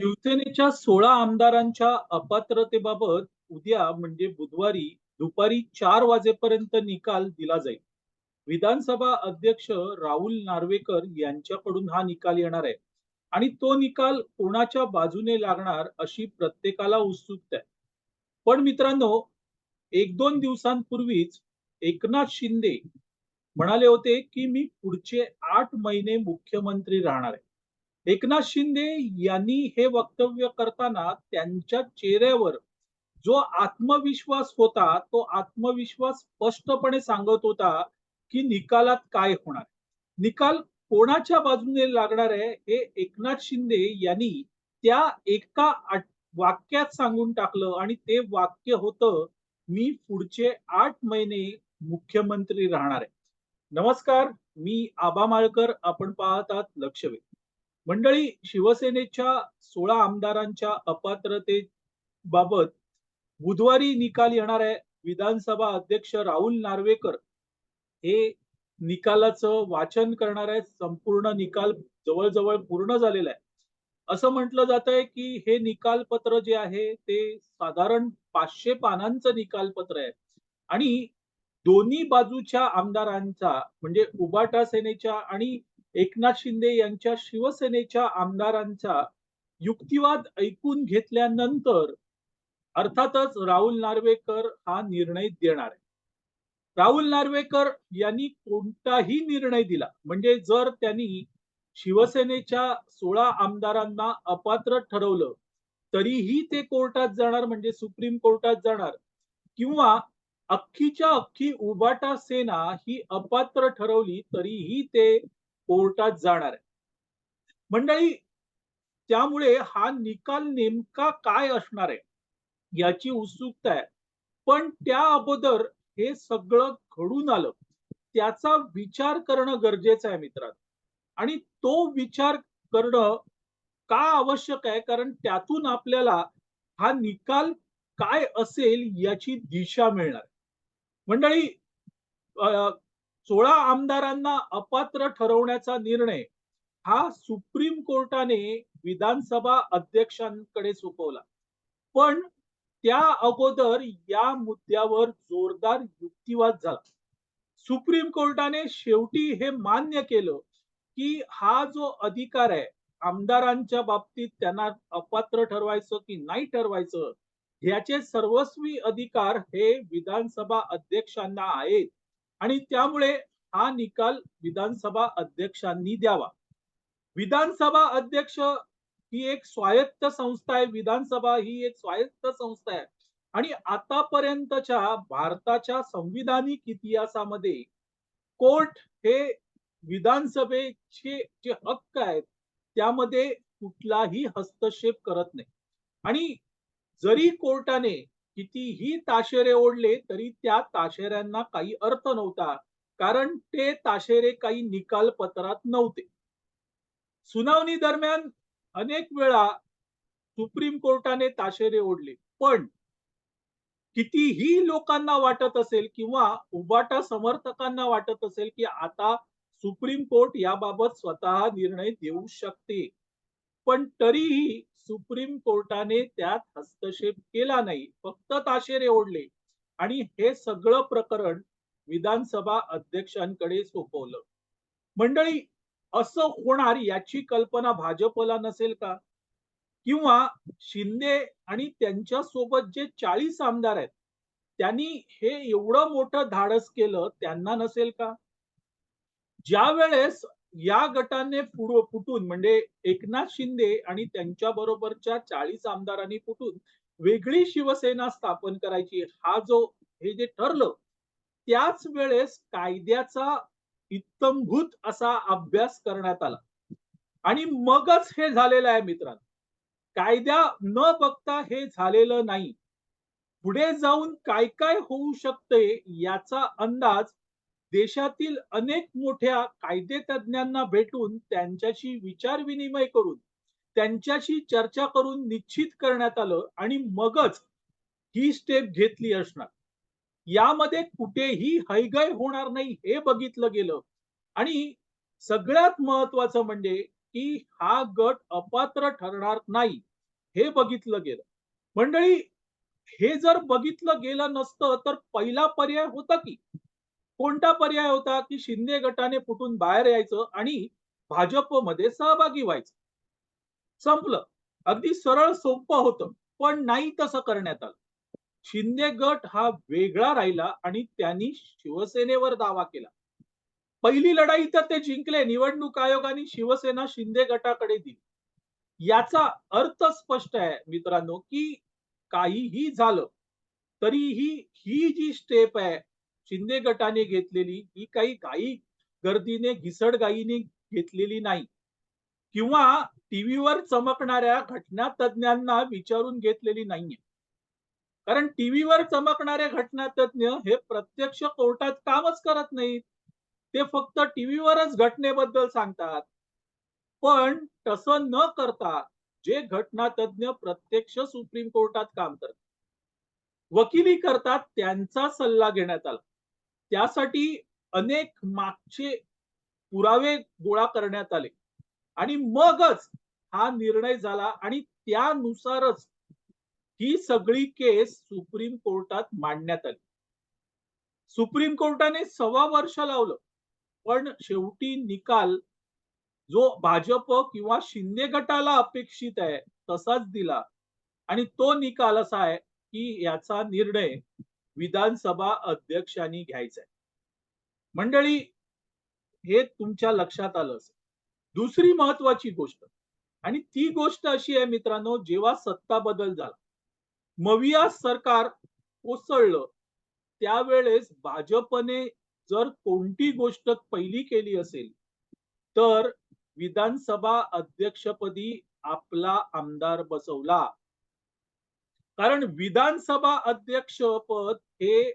शिवसेनेच्या सोळा आमदारांच्या अपात्रतेबाबत उद्या म्हणजे बुधवारी दुपारी चार वाजेपर्यंत निकाल दिला जाईल. विधानसभा अध्यक्ष राहुल नार्वेकर यांच्याकडून हा निकाल येणार आहे आणि तो निकाल कोणाच्या बाजूने लागणार अशी प्रत्येकाला उत्सुकता आहे. पण मित्रांनो, एक दोन दिवसांपूर्वीच एकनाथ शिंदे म्हणाले होते, की मी पुढचे आठ महिने मुख्यमंत्री राहणार आहे. एकनाथ शिंदे यांनी हे वक्तव्य करताना त्यांच्या चेहऱ्यावर जो आत्मविश्वास होता, तो आत्मविश्वास स्पष्टपणे सांगत होता, की निकालात काय होणार. निकाल कोणाच्या बाजूने लागणार आहे, हे एकनाथ शिंदे यांनी त्या एका वाक्यात सांगून टाकलं आणि ते वाक्य होतं, "मी पुढचे आठ महिने मुख्यमंत्री राहणार आहे." नमस्कार, मी आबा माळकर. आपण पाहतात आहात लक्षवेध. मंडळी, शिवसेनेच्या सोळा आमदारांच्या अपात्रतेबाबत बुधवारी निकाल येणार आहे. विधानसभा अध्यक्ष राहुल नार्वेकर हे निकालाचं वाचन करणार आहेत. संपूर्ण निकाल जवळजवळ पूर्ण झालेला आहे. असं म्हटलं जातंय, की हे निकालपत्र जे आहे ते साधारण पाचशे पानांचं निकालपत्र आहे आणि दोन्ही बाजूच्या आमदारांचा म्हणजे उबाटा सेनेच्या आणि एकनाथ शिंदे यांच्या शिवसेनेच्या आमदारांचा युक्तिवाद ऐकून घेतल्यानंतर अर्थातच राहुल नार्वेकर हा निर्णय देणार आहे. राहुल नार्वेकर यांनी कोणताही निर्णय दिला म्हणजे जर त्यांनी शिवसेनेच्या 16 आमदारांना अपात्र ठरवलं, तरीही ते कोर्टात जाणार म्हणजे सुप्रीम कोर्टात जाणार किंवा अख्खीच्या अख्खी उबाटा सेना ही अपात्र ठरवली तरीही ते कोर्टात जाणार आहे. मंडळी, त्यामुळे हा निकाल नेमका काय असणार आहे, याची उत्सुकता आहे. पण त्या अगोदर हे सगळं घडून आलं, त्याचा विचार करणं गरजेचं आहे मित्रांनो आणि तो विचार करणं का आवश्यक आहे? कारण त्यातून आपल्याला हा निकाल काय असेल याची दिशा मिळणार. मंडळी, सोळा आमदारांना अपात्र ठरवण्याचा निर्णय हा सुप्रीम कोर्टाने विधानसभा अध्यक्षांकडे सोपवला. पण त्या अगोदर या मुद्द्यावर जोरदार युक्तिवाद झाला. सुप्रीम कोर्टाने शेवटी हे मान्य केलं, की हा जो अधिकार आहे आमदारांच्या बाबतीत त्यांना अपात्र ठरवायचं की नाही ठरवायचं, ह्याचे सर्वस्वी अधिकार हे विधानसभा अध्यक्षांना आहेत आणि त्यामुळे हा निकाल विधानसभा अध्यक्षांनी द्यावा. विधानसभा अध्यक्ष ही एक स्वायत्त संस्था आहे. विधानसभा ही एक स्वायत्त संस्था आहे आणि आतापर्यंतच्या भारताच्या संविधानिक इतिहासामध्ये कोर्ट हे विधानसभेचे जे हक्क आहेत, त्यामध्ये कुठलाही हस्तक्षेप करत नाही आणि जरी कोर्टाने कितीही ताशेरे ओढले, तरी त्या ताशेऱ्यांना काही अर्थ नव्हता. कारण ते ताशेरे काही निकाल पत्रात नव्हते. सुनावणी दरम्यान अनेक वेळा सुप्रीम कोर्टाने ताशेरे ओढले. पण कितीही लोकांना वाटत असेल किंवा उबाटा समर्थकांना वाटत असेल, की आता सुप्रीम कोर्ट याबाबत स्वतः निर्णय देऊ शकते. पण तरीही सुप्रीम कोर्टाने त्यात हस्तक्षेप केला नाही. फक्त ताशेरे ओढले आणि हे सगळं प्रकरण विधानसभा अध्यक्षांकडे सोपवलं. मंडळी, असं होणार याची कल्पना भाजपला नसेल का? किंवा शिंदे आणि त्यांच्यासोबत जे 40 आमदार आहेत, त्यांनी हे एवढं मोठं धाडस केलं, त्यांना नसेल का? ज्यावेळेस या गटाने फुड फुटून म्हणजे एकनाथ शिंदे आणि त्यांच्या बरोबरच्या 40 आमदारांनी फुटून वेगळी शिवसेना स्थापन करायची, हा जो हे जे ठरलं, त्याच वेळेस कायद्याचा इत्तमभूत असा अभ्यास करण्यात आला आणि मगच हे झालेलं आहे मित्रांनो. कायद्या न बघता हे झालेलं नाही. पुढे जाऊन काय-काय होऊ शकते याचा अंदाज देशातील अनेक मोठ्या कायदे तज्ज्ञांना भेटून त्यांच्याशी विचार-विनिमय करून, त्यांच्याशी चर्चा करून निश्चित करण्यात आलं आणि मगच ही स्टेप घेतली असणार. यामध्ये कुठेही हयगय होणार नाही हे बघितलं गेलं आणि सगळ्यात महत्वाचं म्हणजे, की हा गट अपात्र ठरणार नाही. हे बघितलं गेलं मंडळी हे जर बघितलं गेलं नसतं तर पहिला पर्याय होता की कोणता पर्याय होता की शिंदे गटाने फुटून बाहेर यायचं आणि भाजपमध्ये सहभागी व्हायचं? संपलं. अगदी सरळ सोपं होतं पण नाही तसं करण्यात आलं. शिंदे गट हा वेगळा राहिला आणि त्यांनी शिवसेनेवर दावा केला. पहिली लढाई तर ते जिंकले निवडणूक आयोगाने शिवसेना शिंदे गटाकडे दिली. याचा अर्थ स्पष्ट आहे मित्रांनो की काहीही झालं तरीही ही जी स्टेप आहे शिंदे गटाने घेतलेली ही काही घाई गर्दीने घिसडगाईने घेतलेली नाही. किंवा टीव्हीवर चमकणाऱ्या घटना तज्ञांना विचारून घेतलेली नाहीये. कारण टीव्हीवर चमकणारे घटना तज्ञ हे प्रत्यक्ष कोर्टात कामच करत नाहीत. ते फक्त टीव्हीवरच घटनेबद्दल सांगतात. पण तसं न करता जे घटना तज्ज्ञ प्रत्यक्ष सुप्रीम कोर्टात काम करतात. वकिली करतात त्यांचा सल्ला घेण्यात आला. त्यासाठी अनेक मागचे पुरावे गोळा करण्यात आले. आणि मगच हा निर्णय झाला आणि त्यानुसारच ही सगळी केस सुप्रीम कोर्टात मांडण्यात आली. सुप्रीम कोर्टाने सव्वा वर्ष लावलं पण शेवटी निकाल जो भाजप किंवा शिंदे गटाला अपेक्षित आहे तसाच दिला. आणि तो निकाल असा आहे की याचा निर्णय विधानसभा अध्यक्षांनी घ्यायचा आहे मंडळी हे तुमच्या लक्षात आलं असेल. दुसरी महत्वाची गोष्ट आणि ती गोष्ट अशी आहे मित्रांनो जेव्हा सत्ता बदल झाला मविया सरकार कोसळलं त्यावेळेस भाजपने जर कोणती गोष्ट पहिली केली असेल तर विधानसभा अध्यक्षपदी आपला आमदार बसवला. कारण विधानसभा अध्यक्ष पद हे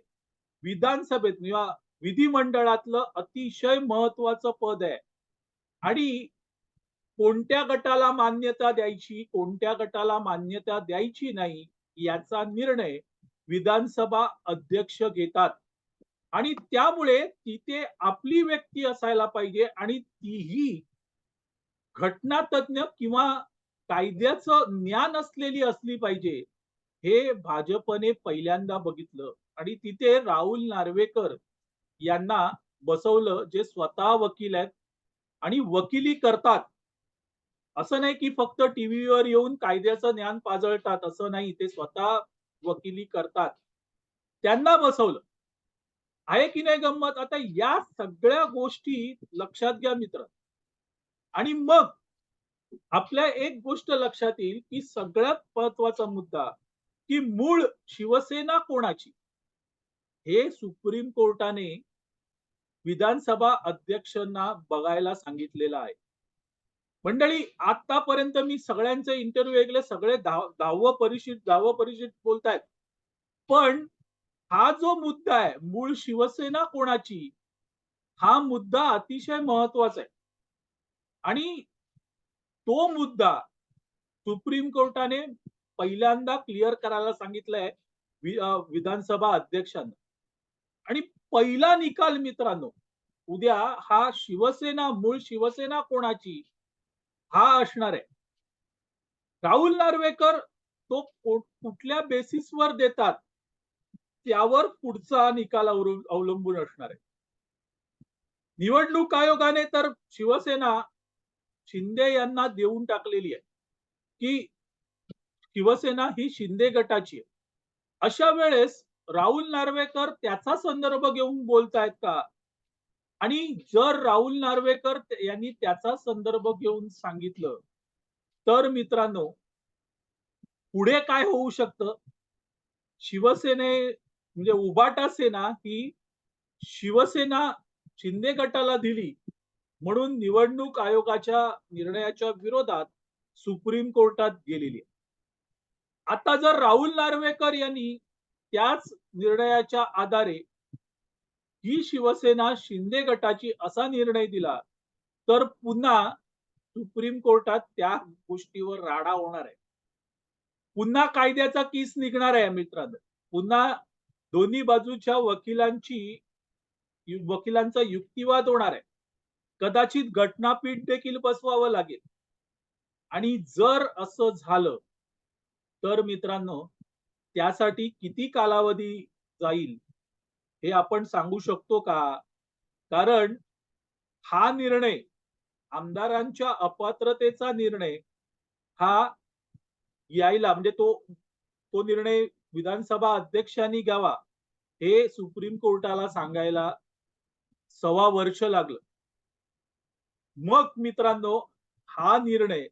विधानसभेत किंवा विधिमंडळातलं अतिशय महत्वाचं पद आहे. आणि कोणत्या गटाला मान्यता द्यायची कोणत्या गटाला मान्यता द्यायची नाही याचा निर्णय विधानसभा अध्यक्ष घेतात. आणि त्यामुळे तिथे आपली व्यक्ती असायला पाहिजे आणि तीही घटना तज्ञ किंवा कायद्याचं ज्ञान असलेली असली पाहिजे. हे भाजपने पहिल्यांदा बघितलं आणि तिथे राहुल नार्वेकर यांना बसवलं जे स्वतः वकील आहेत आणि वकिली करतात. असं नाही की फक्त टीव्हीवर येऊन कायद्याचं ज्ञान पाजळतात असं नाही. ते स्वतः वकिली करतात. त्यांना बसवलं. आहे की नाही गंमत? आता या सगळ्या गोष्टी लक्षात घ्या मित्र. आणि मग आपल्या एक गोष्ट लक्षात येईल की सगळ्यात महत्त्वाचा मुद्दा की मूळ शिवसेना कोणाची? हे सुप्रीम कोर्टाने विधानसभा अध्यक्षांना बघायला सांगितलेलं आहे. मंडळी आतापर्यंत मी सगळ्यांचे इंटरव्ह्यू ऐकले सगळे दहावं परिषद दहावं परिषद बोलतायत. पण हा जो मुद्दा आहे मूळ शिवसेना कोणाची? हा मुद्दा अतिशय महत्त्वाचा आहे. आणि तो मुद्दा सुप्रीम कोर्टाने पहिल्यांदा क्लिअर करायला सांगितलंय विधानसभा अध्यक्षांना. आणि पहिला निकाल मित्रांनो उद्या हा शिवसेना मूळ शिवसेना कोणाची? हा असणार आहे. राहुल नार्वेकर तो कुठल्या बेसिसवर देतात? त्यावर पुढचा निकाल अवलंबून असणार आहे. निवडणूक आयोगाने तर शिवसेना शिंदे यांना देऊन टाकलेली आहे. की शिवसेना ही शिंदे गटाची आहे. अशा वेळेस राहुल नार्वेकर त्याचा संदर्भ घेऊन बोलतायत का? आणि जर राहुल नार्वेकर यांनी त्याचा संदर्भ घेऊन सांगितलं तर मित्रांनो पुढे काय होऊ शकतं? शिवसेने म्हणजे उबाटा सेना ही शिवसेना शिंदे गटाला दिली म्हणून निवडणूक आयोगाच्या निर्णयाच्या विरोधात सुप्रीम कोर्टात गेलेली आता जर राहुल नार्वेकर यांनी त्याच निर्णयाच्या आधारे ही शिवसेना शिंदे गटाची असा निर्णय दिला तर पुन्हा सुप्रीम कोर्टात त्या गोष्टीवर राडा होणार आहे. पुन्हा कायद्याचा किस निघणार आहे मित्रांनो. पुन्हा दोन्ही बाजूच्या वकिलांची वकिलांचा युक्तिवाद होणार आहे. कदाचित घटनापीठ देखील बसवावं लागेल. आणि जर असं झालं तर मित्रांनो त्यासाठी किती कालावधी जाईल हे आपण सांगू शकतो का? कारण हा निर्णय आमदारांच्या अपात्रतेचा निर्णय हा यायला म्हणजे तो तो निर्णय विधानसभा अध्यक्षांनी घ्यावा हे सुप्रीम कोर्टाला सांगायला सव्वा वर्ष लागलं. मग मित्रांनो हा निर्णय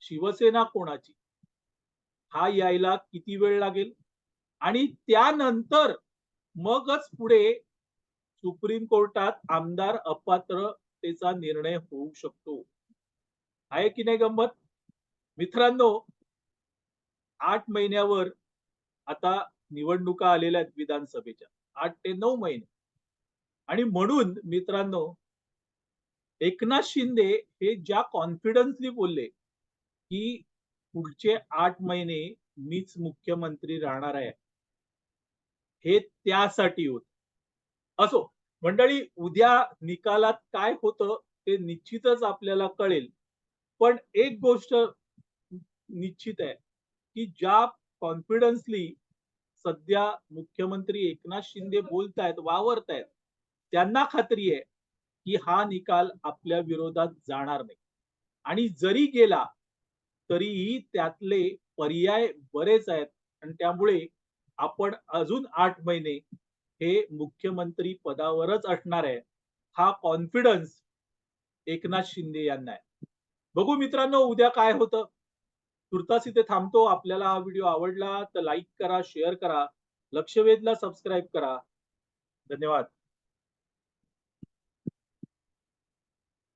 शिवसेना कोणाची? हा यायला किती वेळ लागेल? आणि त्यानंतर मगच पुढे सुप्रीम कोर्टात आमदार अपात्रतेचा निर्णय होऊ शकतो. आहे की नाही गंमत? मित्रांनो आठ महिन्यावर आता निवडणुका आलेल्या आहेत विधानसभेच्या. आठ ते नऊ महिने. आणि म्हणून मित्रांनो एकनाथ शिंदे हे ज्या कॉन्फिडन्सली बोलले की पुढचे आठ महिने मीच मुख्यमंत्री राहणार आहे. हे त्यासाठी होत. असो मंडळी उद्या निकालात काय होतं ते निश्चितच आपल्याला कळेल. पण एक गोष्ट निश्चित आहे की ज्या कॉन्फिडन्सली सध्या मुख्यमंत्री एकनाथ शिंदे बोलतायत वावरतायत त्यांना खात्री आहे की हा निकाल आपल्या विरोधात जाणार नाही. आणि जरी गेला तरीही त्यातले पर्याय बरेच आहेत. आणि त्यामुळे आपण अजून आठ महिने हे मुख्यमंत्री पदावरच असणार आहे. हा कॉन्फिडन्स एकनाथ शिंदे यांना आहे. बघू मित्रांनो उद्या काय होतं? तुर्तास इथे थांबतो. आपल्याला हा व्हिडिओ आवडला तर लाईक करा शेअर करा. लक्षवेधला सबस्क्राईब करा. धन्यवाद.